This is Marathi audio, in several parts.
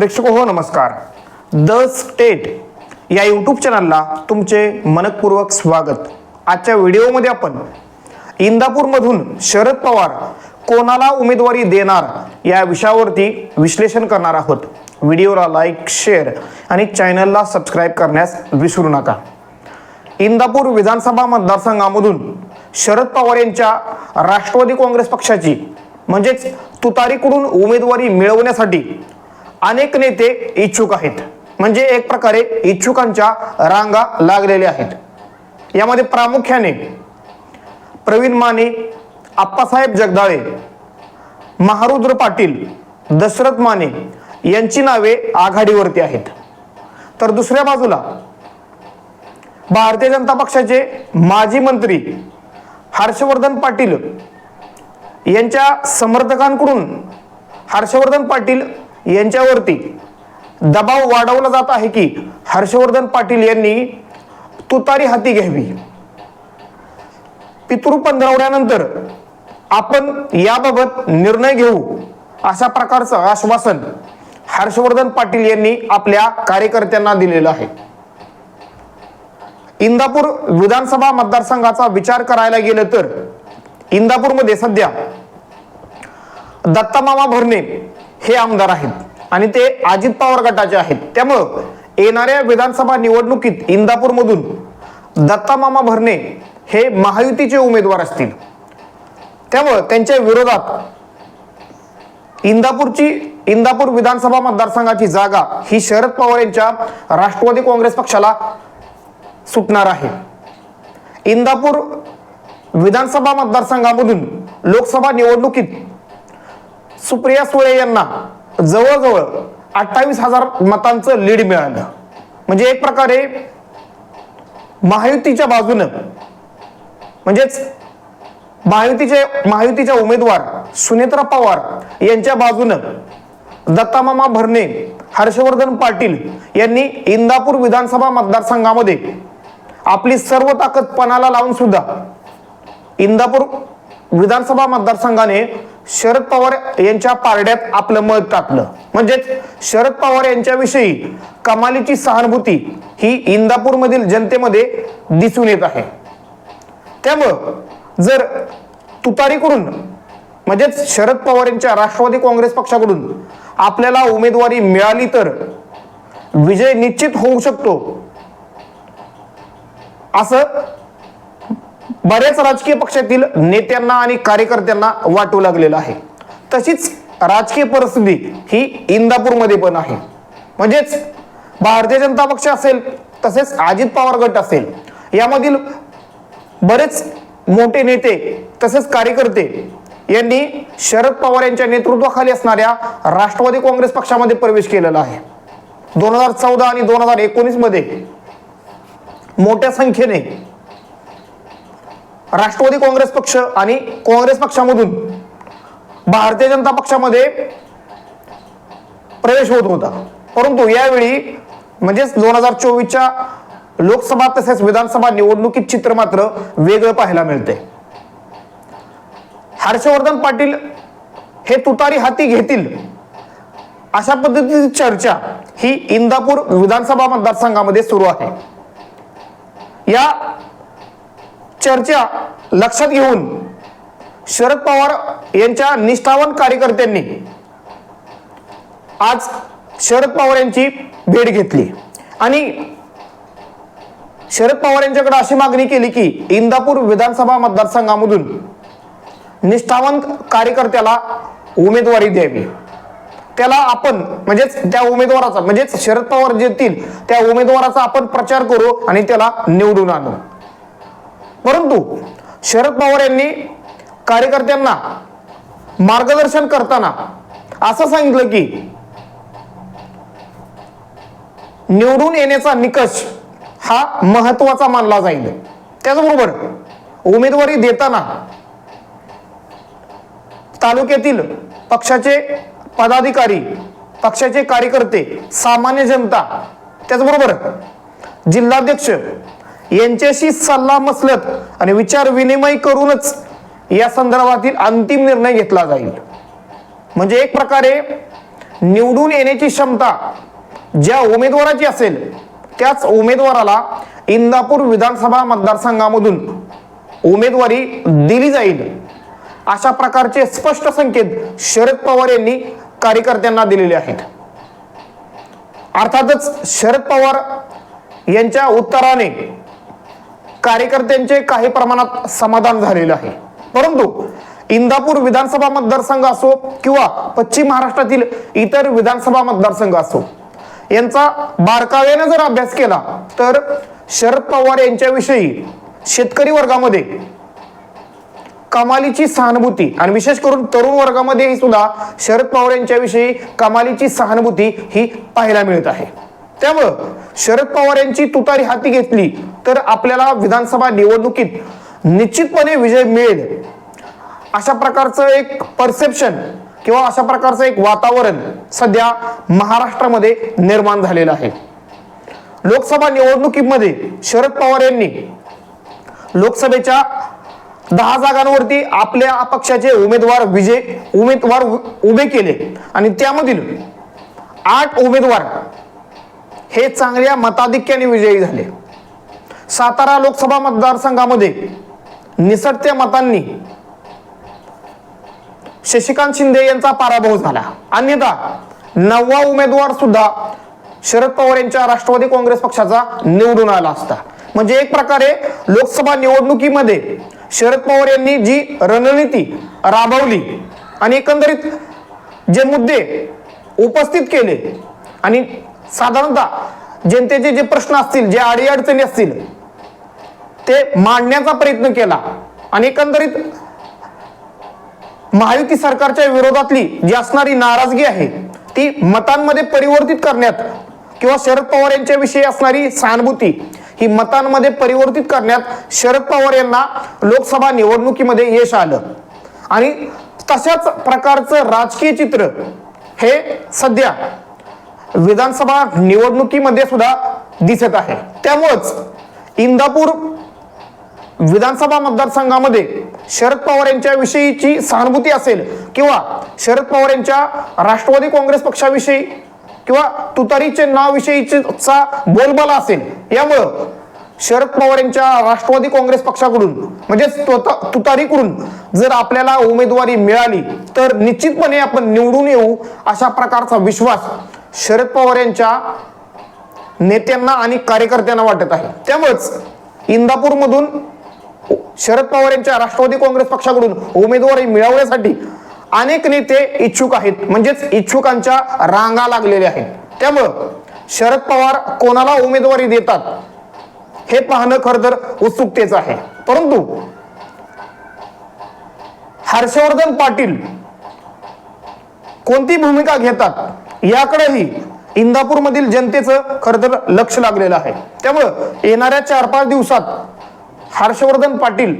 प्रेक्षक हो नमस्कार. द स्टेट या यूट्यूब चॅनलला तुमचे मनपूर्वक स्वागत. आजच्या व्हिडिओमध्ये आपण इंदापूरमधून शरद पवार कोणाला उमेदवारी देणार या विषयावरती विश्लेषण करणार आहोत. व्हिडिओला लाईक शेअर आणि चॅनलला सबस्क्राईब करण्यास विसरू नका. इंदापूर विधानसभा मतदारसंघामधून शरद पवार यांच्या राष्ट्रवादी काँग्रेस पक्षाची म्हणजेच तुतारीकडून उमेदवारी मिळवण्यासाठी अनेक नेते इच्छुक आहेत. म्हणजे एक प्रकारे इच्छुकांच्या रांगा लागलेल्या आहेत. यामध्ये प्रामुख्याने प्रवीण माने आप्पासाहेब जगदाळे महारुद्र पाटील दशरथ माने यांची नावे आघाडीवरती आहेत. तर दुसऱ्या बाजूला भारतीय जनता पक्षाचे माजी मंत्री हर्षवर्धन पाटील यांच्या समर्थकांकडून हर्षवर्धन पाटील यांच्यावरती दबाव वाढवला जात आहे की हर्षवर्धन पाटील यांनी तुतारी हाती घ्यावी. पितृ पंधरवड्यानंतर आपण याबाबत निर्णय घेऊ अशा प्रकारचं आश्वासन हर्षवर्धन पाटील यांनी आपल्या कार्यकर्त्यांना दिलेलं आहे. इंदापूर विधानसभा मतदारसंघाचा विचार करायला गेलं तर इंदापूरमध्ये सध्या दत्तामामा भरणे हे आमदार आहेत. आणि ते अजित पवार गटाचे आहेत. त्यामुळं येणाऱ्या विधानसभा निवडणुकीत इंदापूरमधून दत्तामामा भरणे हे महायुतीचे उमेदवार असतील. त्यामुळं त्यांच्या विरोधात इंदापूरची इंदापूर विधानसभा मतदारसंघाची जागा ही शरद पवार यांच्या राष्ट्रवादी काँग्रेस पक्षाला सुटणार आहे. इंदापूर विधानसभा मतदारसंघामधून लोकसभा निवडणुकीत सुप्रिया सुळे यांना जवळजवळ अठ्ठावीस हजार मतांचं लीड मिळालं. म्हणजे एक प्रकारे महायुतीच्या बाजूनं म्हणजेच महायुतीचे महायुतीच्या उमेदवार सुनेत्रा पवार यांच्या बाजूनं दत्तामामा भरणे हर्षवर्धन पाटील यांनी इंदापूर विधानसभा मतदारसंघामध्ये आपली सर्व ताकद पणाला लावून सुद्धा इंदापूर विधानसभा मतदारसंघाने शरद पवार यांच्या पारड्यात आपलं मत टाकलं. म्हणजेच शरद पवार यांच्याविषयी कमालीची सहानुभूती ही इंदापूरमधील जनतेमध्ये दिसून येत आहे. त्यामुळं जर तुतारीकडून म्हणजेच शरद पवार यांच्या राष्ट्रवादी काँग्रेस पक्षाकडून आपल्याला उमेदवारी मिळाली तर विजय निश्चित होऊ शकतो असं बऱ्याच राजकीय पक्षातील नेत्यांना आणि कार्यकर्त्यांना वाटू लागलेलं आहे. तशीच राजकीय परिस्थिती ही इंदापूरमध्ये पण आहे. म्हणजेच भारतीय जनता पक्ष असेल तसेच अजित पवार गट असेल यामधील बरेच मोठे नेते तसेच कार्यकर्ते यांनी शरद पवार यांच्या नेतृत्वाखाली असणाऱ्या राष्ट्रवादी काँग्रेस पक्षामध्ये प्रवेश केलेला आहे. दोन हजार चौदा आणि दोन हजार एकोणीसमध्ये मोठ्या संख्येने राष्ट्रवादी काँग्रेस पक्ष आणि काँग्रेस पक्षामधून भारतीय जनता पक्षामध्ये प्रवेश होत होता. परंतु यावेळी म्हणजेच दोन हजार चोवीसच्या लोकसभा तसेच विधानसभा निवडणुकीत चित्र मात्र वेगळं पाहायला मिळते हर्षवर्धन पाटील हे तुतारी हाती घेतील अशा पद्धतीची चर्चा ही इंदापूर विधानसभा मतदारसंघामध्ये सुरू आहे. या चर्चा लक्षात घेऊन शरद पवार यांच्या निष्ठावान कार्यकर्त्यांनी आज शरद पवार यांची भेट घेतली. आणि शरद पवार यांच्याकडे अशी मागणी केली की इंदापूर विधानसभा मतदारसंघामधून निष्ठावंत कार्यकर्त्याला उमेदवारी द्यावी. त्याला आपण म्हणजेच त्या उमेदवाराचा म्हणजेच शरद पवार जेतील त्या उमेदवाराचा आपण प्रचार करू आणि त्याला निवडून आणू. परंतु शरद पवार यांनी कार्यकर्त्यांना मार्गदर्शन करताना असं सांगितलं की निवडून येण्याचा निकष हा महत्त्वाचा मानला जाईल. त्याचबरोबर उमेदवारी देताना तालुक्यातील पक्षाचे पदाधिकारी पक्षाचे कार्यकर्ते सामान्य जनता त्याचबरोबर जिल्हाध्यक्ष यांच्याशी सल्ला मसलत आणि विचार विनिमय करूनच या संदर्भातील अंतिम निर्णय घेतला जाईल. म्हणजे एक प्रकारे निवडून येण्याची क्षमता ज्या उमेदवाराची असेल त्याच उमेदवाराला इंदापूर विधानसभा मतदारसंघामधून उमेदवारी दिली जाईल. अशा प्रकारचे स्पष्ट संकेत शरद पवार यांनी कार्यकर्त्यांना दिलेले आहेत. अर्थातच शरद पवार यांच्या उत्तराने कार्यकर्त्यांचे काही प्रमाणात समाधान झालेलं आहे. परंतु इंदापूर विधानसभा मतदारसंघ असो किंवा पश्चिम महाराष्ट्रातील इतर विधानसभा मतदारसंघ असो यांचा बारकाव्याने जर अभ्यास केला तर शरद पवार यांच्याविषयी शेतकरी वर्गामध्ये कमालीची सहानुभूती आणि विशेष करून तरुण वर्गामध्ये सुद्धा शरद पवार यांच्याविषयी कमालीची सहानुभूती ही पाहायला मिळत आहे. त्यामुळं शरद पवार यांची तुतारी हाती घेतली तर आपल्याला विधानसभा निवडणुकीत निश्चितपणे विजय मिळेल. अशा प्रकारचं एक परसेप्शन किंवा अशा प्रकारचं एक वातावरण सध्या महाराष्ट्रामध्ये निर्माण झालेलं आहे. लोकसभा निवडणुकीमध्ये शरद पवार यांनी लोकसभेच्या दहा जागांवरती आपल्या पक्षाचे उमेदवार विजय उमेदवार उभे केले. आणि त्यामधील आठ उमेदवार हे चांगल्या मताधिक्याने विजयी झाले. सातारा लोकसभा मतदारसंघामध्ये निसटत्या मतांनी शशिकांत शिंदे यांचा पराभव झाला. अन्यथा नववा उमेदवार सुद्धा शरद पवार यांच्या राष्ट्रवादी काँग्रेस पक्षाचा निवडून आला असता. म्हणजे एक प्रकारे लोकसभा निवडणुकीमध्ये शरद पवार यांनी जी रणनीती राबवली आणि एकंदरीत जे मुद्दे उपस्थित केले आणि साधारणतः जनतेचे जे प्रश्न असतील जे अडीअडचणी असतील ते मांडण्याचा प्रयत्न केला. आणि एकंदरीत महायुती सरकारच्या विरोधातली जी असणारी नाराजगी आहे ती मतांमध्ये परिवर्तित करण्यात किंवा शरद पवार यांच्याविषयी असणारी सहानुभूती ही मतांमध्ये परिवर्तित करण्यात शरद पवार यांना लोकसभा निवडणुकीमध्ये यश आलं. आणि तशाच प्रकारचं राजकीय चित्र हे सध्या विधानसभा निवडणुकीमध्ये सुद्धा दिसत आहे. त्यामुळंच इंदापूर विधानसभा मतदारसंघामध्ये शरद पवार यांच्याविषयीची सहानुभूती असेल किंवा शरद पवार यांच्या राष्ट्रवादी काँग्रेस पक्षाविषयी किंवा तुतारीचे नावविषयीचा बोलबाला असेल यामुळं शरद पवार यांच्या राष्ट्रवादी काँग्रेस पक्षाकडून म्हणजे तुतारीकडून जर आपल्याला उमेदवारी मिळाली तर निश्चितपणे आपण निवडून येऊ अशा प्रकारचा विश्वास शरद पवार यांच्या नेत्यांना आणि कार्यकर्त्यांना वाटत आहे. त्यामुळेच इंदापूरमधून शरद पवार यांच्या राष्ट्रवादी काँग्रेस पक्षाकडून उमेदवारी मिळवण्यासाठी अनेक नेते इच्छुक आहेत. म्हणजेच इच्छुकांच्या रांगा लागलेल्या आहेत. त्यामुळं शरद पवार कोणाला उमेदवारी देतात हे पाहणं खर तर उत्सुकतेच आहे. परंतु हर्षवर्धन पाटील कोणती भूमिका घेतात? याकडेही इंदापूरमधील जनतेचं खरं तर लक्ष लागलेलं आहे. त्यामुळं येणाऱ्या चार पाच दिवसात हर्षवर्धन पाटील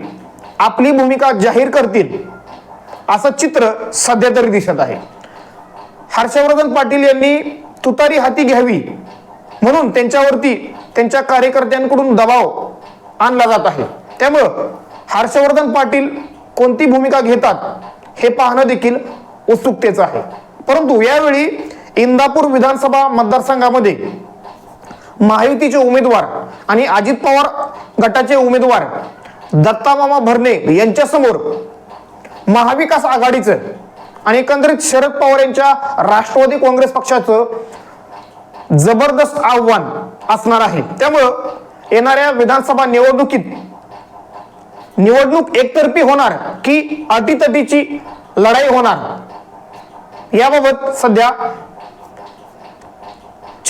आपली भूमिका जाहीर करतील असं चित्र सध्या तरी दिसत आहे. हर्षवर्धन पाटील यांनी तुतारी हाती घ्यावी म्हणून त्यांच्यावरती त्यांच्या कार्यकर्त्यांकडून दबाव आणला जात आहे. त्यामुळं हर्षवर्धन पाटील कोणती भूमिका घेतात हे पाहणं देखील उत्सुकतेचं आहे. परंतु यावेळी इंदापूर विधानसभा मतदारसंघामध्ये महायुतीचे उमेदवार आणि अजित पवार गटाचे उमेदवार दत्तामामा भरणे यांच्यासमोर महाविकास आघाडीचं आणि एकंदरीत शरद पवार यांच्या राष्ट्रवादी काँग्रेस पक्षाचं जबरदस्त आव्हान असणार आहे. त्यामुळं येणाऱ्या विधानसभा निवडणुकीत निवडणूक एकतर्फी होणार की अटीतटीची लढाई होणार? याबाबत सध्या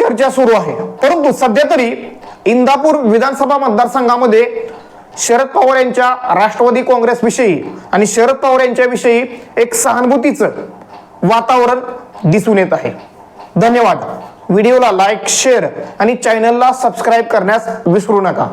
चर्चा सुरू आहे. परंतु सध्या तरी इंदापूर विधानसभा मतदारसंघामध्ये शरद पवार यांच्या राष्ट्रवादी काँग्रेस विषयी आणि शरद पवार यांच्याविषयी एक सहानुभूतीचं वातावरण दिसून येत आहे. धन्यवाद. व्हिडिओला लाईक शेअर आणि चॅनलला सबस्क्राईब करण्यास विसरू नका.